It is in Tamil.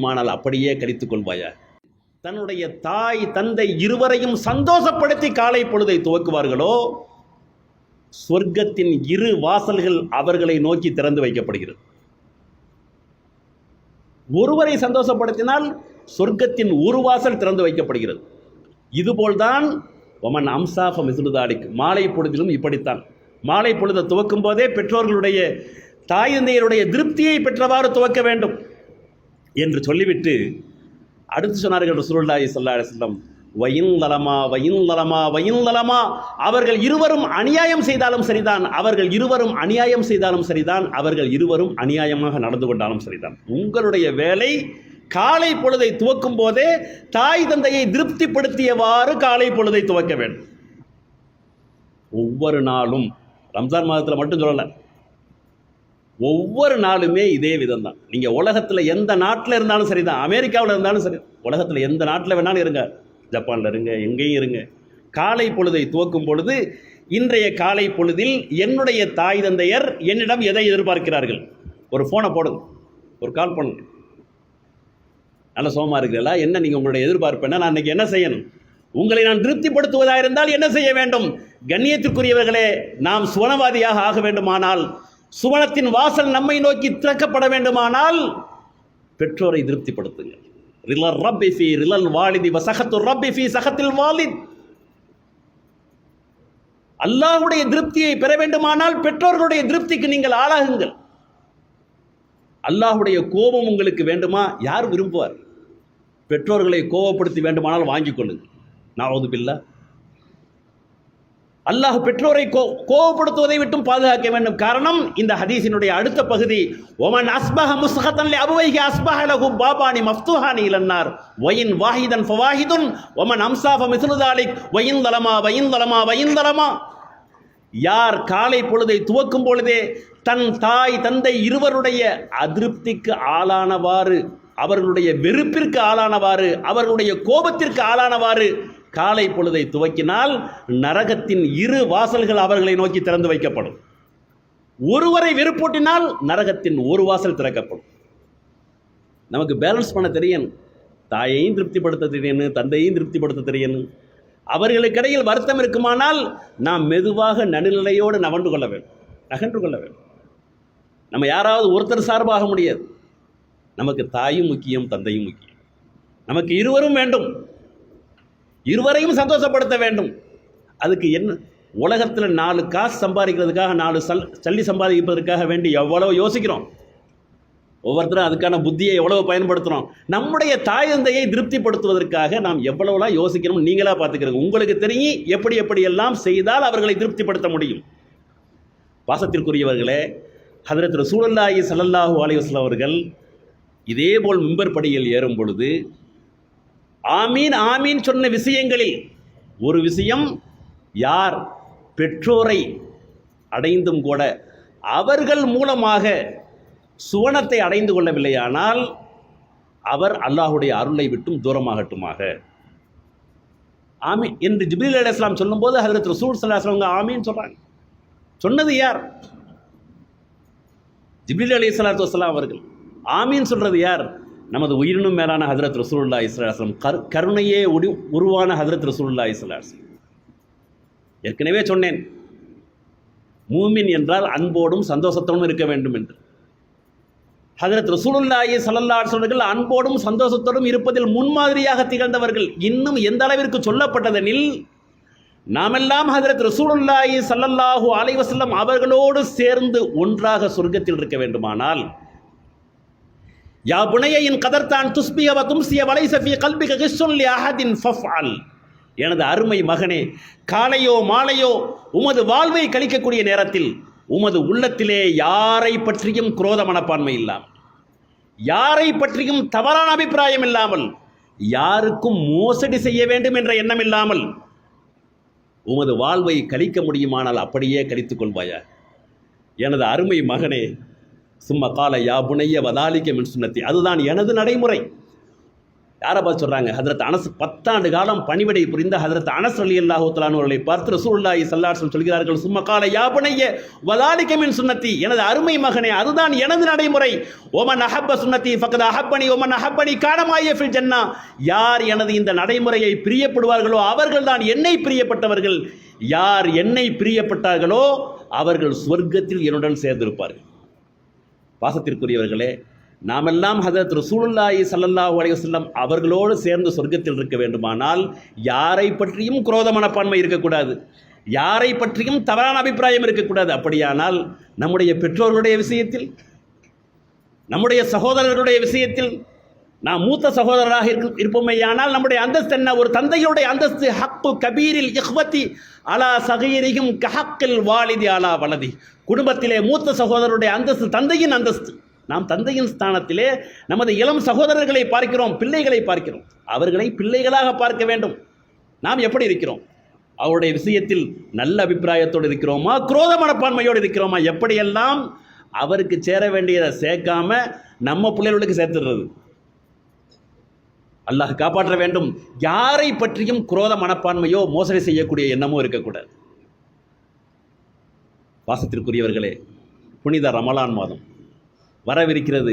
ஆனால் அப்படியே கழித்துக் கொள்வாயா? தன்னுடைய தாய் தந்தை இருவரையும் சந்தோஷப்படுத்தி காலை பொழுதை துவக்குவார்களோ? சொர்க்கத்தின் இரு வாசல்கள் அவர்களை நோக்கி திறந்து வைக்கப்படுகிறது. ஒருவரை சந்தோஷப்படுத்தினால் சொர்க்கத்தின் ஒரு வாசல் திறந்து வைக்கப்படுகிறது. இதுபோல்தான் ஒமன் அம்சாஃப மிசுலுதாலிக் மாலை பொழுதிலும் இப்படித்தான். மாலை பொழுதை துவக்கும் போதே பெற்றோர்களுடைய தாய் தந்தையருடைய திருப்தியை பெற்றவாறு துவக்க வேண்டும். என்று சொல்லிவிட்டு அடுத்து சொன்னார்கள் ரசூலுல்லாஹி சல்லா அலிஸ்லம் வயந்தலமா வயந்தலமா வயந்தலமா அவர்கள் இருவரும் அநியாயம் செய்தாலும் சரிதான் அவர்கள் இருவரும் அநியாயம் செய்தாலும் சரிதான் அவர்கள் இருவரும் அநியாயமாக நடந்து கொண்டாலும் சரிதான். உங்களுடைய வேலை காலை பொழுதை துவக்கும் போதே தாய் தந்தையை திருப்திப்படுத்தியவாறு காலை பொழுதை துவக்க வேண்டும். ஒவ்வொரு நாளும் ரம்ஜான் மாதத்தில் மட்டும் சொல்லலை ஒவ்வொரு நாளுமே இதே விதம் தான் நீங்கள் உலகத்தில் எந்த நாட்டில் இருந்தாலும் சரி தான் அமெரிக்காவில் இருந்தாலும் சரி. உலகத்தில் எந்த நாட்டில் வேணாலும் இருங்க. ஜப்பானில் இருங்க எங்கேயும் இருங்க. காலை பொழுதை துவக்கும் பொழுது இன்றைய காலை பொழுதில் என்னுடைய தாய் தந்தையர் என்னிடம் எதை எதிர்பார்க்கிறார்கள்? ஒரு ஃபோனை போடுங்க. ஒரு கால் பண்ணுங்க நல்ல சோமா இருக்கிறீங்களா என்ன நீங்கள் உங்களுடைய எதிர்பார்ப்பு என்ன? நான் இன்றைக்கி என்ன செய்யணும்? உங்களை நான் திருப்திப்படுத்துவதாக இருந்தால் என்ன செய்ய வேண்டும்? கண்ணியத்திற்குரியவர்களே நாம் சுவனவாதியாக ஆக வேண்டுமானால் சுவனத்தின் வாசல் நம்மை நோக்கி திறக்கப்பட வேண்டுமானால் பெற்றோரை திருப்திப்படுத்துங்கள். ரிலர் ரப்பி ஃபி ரிலல் வாலிதி வசகத்து ரப்பி ஃபி சகத்தில் வாலித். அல்லாஹுடைய திருப்தியை பெற வேண்டுமானால் பெற்றோர்களுடைய திருப்திக்கு நீங்கள் ஆளாகுங்கள். அல்லாஹுடைய கோபம் உங்களுக்கு வேண்டுமா? யார் விரும்புவார்? பெற்றோர்களை கோபப்படுத்தி வேண்டுமானால் வாங்கிக் கொள்ளுங்கள். நான் பில்லா அல்லாஹ் பெற்றோரை கோ கோபப்படுத்துவதை விட்டும் பாதுகாக்க வேண்டும். காரணம் இந்த ஹதீஸினுடைய அடுத்த பகுதி ஒமன் அஸ்பஹ முஸ்ஹத்தன் அபுவைஹி அஸ்பஹ லஹு பாபானி மஃப்துஹானி இலன்னார் வயின் வாஹிதன் ஃபவாஹிதுன் ஒமன் அம்சாஃப மிஸ்லுதாலிக் வயின் தலமா வயின் தலமா வயின் தலமா. யார் காலை பொழுதை துவக்கும் பொழுதே தன் தாய் தந்தை இருவருடைய அதிருப்திக்கு ஆளானவாறு அவர்களுடைய வெறுப்பிற்கு ஆளானவாறு அவர்களுடைய கோபத்திற்கு ஆளானவாறு காலை பொழுதை துவக்கினால் நரகத்தின் இரு வாசல்கள் அவர்களை நோக்கி திறந்து வைக்கப்படும். ஒருவரை வெறுப்பூட்டினால் நரகத்தின் ஒரு வாசல் திறக்கப்படும். நமக்கு பேலன்ஸ் பண்ண தெரியணும் தாயையும் திருப்திப்படுத்த தெரியணும் தந்தையும் திருப்திப்படுத்த தெரியணும் அவர்களுக்கிடையில் வருத்தம் இருக்குமானால் நாம் மெதுவாக நடுநிலையோடு நவண்டு கொள்ள வேண்டும். நகன்று கொள்ள வேண்டும். நம்ம யாராவது ஒருத்தர் சார்பாக முடியாது. நமக்கு தாயும் முக்கியம் தந்தையும் முக்கியம். நமக்கு இருவரும் வேண்டும். இருவரையும் சந்தோஷப்படுத்த வேண்டும். அதுக்கு என்ன? உலகத்தில் நாலு காசு சம்பாதிக்கிறதுக்காக நாலு சல் சல்லி சம்பாதிப்பதற்காக வேண்டி எவ்வளவு யோசிக்கிறோம். ஒவ்வொருத்தரும் அதுக்கான புத்தியை எவ்வளவு பயன்படுத்துகிறோம் நம்முடைய தாய் தந்தையை திருப்திப்படுத்துவதற்காக நாம் எவ்வளவுலாம் யோசிக்கணும் நீங்களாக பார்த்துக்கிறீங்க. உங்களுக்கு தெரியும் எப்படி எப்படியெல்லாம் செய்தால் அவர்களை திருப்திப்படுத்த முடியும். பாசத்திற்குரியவர்களே ஹதரத் ரசூலுல்லாஹி ஸல்லல்லாஹு சல்லல்லாஹு வஸல்லம் அவர்கள் இதேபோல் மிம்பர் படியில் ஏறும் பொழுது ஆமீன் ஆமீன் சொன்ன விஷயங்களில் ஒரு விஷயம் யார் பெற்றோரை அடைந்தும் கூட அவர்கள் மூலமாக சுவனத்தை அடைந்து கொள்ளவில்லையானால் அவர் அல்லாஹுடைய அருளை விட்டும் தூரமாகட்டுமாக. ஆமீன். என்று ஜிப்ரீல் இஸ்லாம் சொல்லும்போது ஹஜரத் ரசூல் சல்லாஸ்லாங்க ஆமீன் சொல்கிறாங்க சொன்னது யார்? ஜிப்ரீல் அலி சலாத்து வசலாம் அவர்கள். ஆமீன் சொல்கிறது யார்? நமது உயிரினும் மேலான ஹதரத் ரசூல்லா இஸ்லாஸ்லம் கரு கருணையே உடி உருவான ஹதரத் ரசூல்லா இஸ்லாஸ்லம் ஏற்கனவே சொன்னேன் மூமின் என்றால் அன்போடும் சந்தோஷத்தோடும் இருக்க வேண்டும் என்று. ஹதரத் ரசூலுல்லாஹி ஸல்லல்லாஹு அலைஹி அன்போடும் சந்தோஷத்தோடும் இருப்பதில் முன்மாதிரியாக திகழ்ந்தவர்கள் இன்னும் எந்த அளவிற்கு சொல்லப்பட்டதெனில் நாமெல்லாம் ஹதரத் ரசூலுல்லாஹி சல்லல்லாஹு அலைவசல்லம் அவர்களோடு சேர்ந்து ஒன்றாக சொர்க்கத்தில் இருக்க வேண்டுமானால் யா புனையின் கதர்தான் துஸ்பிய வ தும்சிய வலைச ஃபீ கல்பிக கிஸ்ஸுன் லி அஹதின் ஃபஃஅல் எனது அருமை மகனே காலையோ மாலையோ உமது வாழ்வை கழிக்கக்கூடிய நேரத்தில் உமது உள்ளத்திலே யாரை பற்றியும் குரோத மனப்பான்மை இல்லாமல் யாரை பற்றியும் தவறான அபிப்பிராயம் இல்லாமல் யாருக்கும் மோசடி செய்ய வேண்டும் என்ற எண்ணம் இல்லாமல் உமது வாழ்வை கழிக்க முடியுமானால் அப்படியே கழித்துக் கொள்வாயா எனது அருமை மகனே சும்மா கால யா புனைய வதாலிக்க மின் சுண்ணத்தி. அதுதான் எனது நடைமுறை. யாரை பார்த்து சொல்கிறாங்க ஹதரத் அனஸ் பத்தாண்டு காலம் பணிவிடை புரிந்த ஹதரத் அனஸ் அலி அல்லாஹூத்தலான் அவர்களை பார்த்து ரசூலுல்லாஹி சல்லாசல் சொல்கிறார்கள் சும்மா கால யாபனைய வதாலிக்கமின் சுண்ணத்தி. எனது அருமை மகனே அதுதான் எனது நடைமுறை. ஓமன் அஹப்ப சுன்னத்தி ஃபக்கத் அஹப்பனி ஓமன் அஹப்பனி காணமாய ஃபில் ஜன்னா. யார் எனது இந்த நடைமுறையை பிரியப்படுவார்களோ அவர்கள் தான் என்னை பிரியப்பட்டவர்கள். யார் என்னை பிரியப்பட்டார்களோ அவர்கள் சொர்க்கத்தில் என்னுடன் சேர்ந்திருப்பார்கள். பாசத்திற்குரியவர்களே நாமெல்லாம் ஹசரத் ரசூலுல்லாஹி சல்லல்லாஹு அலைய வஸல்லம் அவர்களோடு சேர்ந்து சொர்க்கத்தில் இருக்க வேண்டுமானால் யாரை பற்றியும் குரோத மனப்பான்மை இருக்கக்கூடாது. யாரை பற்றியும் தவறான அபிப்பிராயம் இருக்கக்கூடாது. அப்படியானால் நம்முடைய பெற்றோர்களுடைய விஷயத்தில் நம்முடைய சகோதரர்களுடைய விஷயத்தில் நாம் மூத்த சகோதரராக இருக்க இருப்போமேயானால் நம்முடைய அந்தஸ்து என்ன? ஒரு தந்தையுடைய அந்தஸ்து ஹக்கு கபீரில் இஹ்வத்தி அலா சகீரிகும் கஹக்கில் வாலிதி அலா வலதி. குடும்பத்திலே மூத்த சகோதரருடைய அந்தஸ்து தந்தையின் அந்தஸ்து. நாம் தந்தையின் ஸ்தானத்திலே நமது இளம் சகோதரர்களை பார்க்கிறோம் பிள்ளைகளை பார்க்கிறோம். அவர்களை பிள்ளைகளாக பார்க்க வேண்டும். நாம் எப்படி இருக்கிறோம்? அவருடைய விஷயத்தில் நல்ல அபிப்பிராயத்தோடு இருக்கிறோமா? குரோத மனப்பான்மையோடு இருக்கிறோமா? எப்படியெல்லாம் அவருக்கு சேர வேண்டியதை சேர்க்காம நம்ம பிள்ளைகளுக்கு சேர்த்துடுறது? அல்லாஹ் காப்பாற்ற வேண்டும். யாரை பற்றியும் குரோத மனப்பான்மையோ மோசடி செய்யக்கூடிய எண்ணமோ இருக்கக்கூடாது. வாசத்திற்குரியவர்களே புனித ரமலான் மாதம் வரவிருக்கிறது.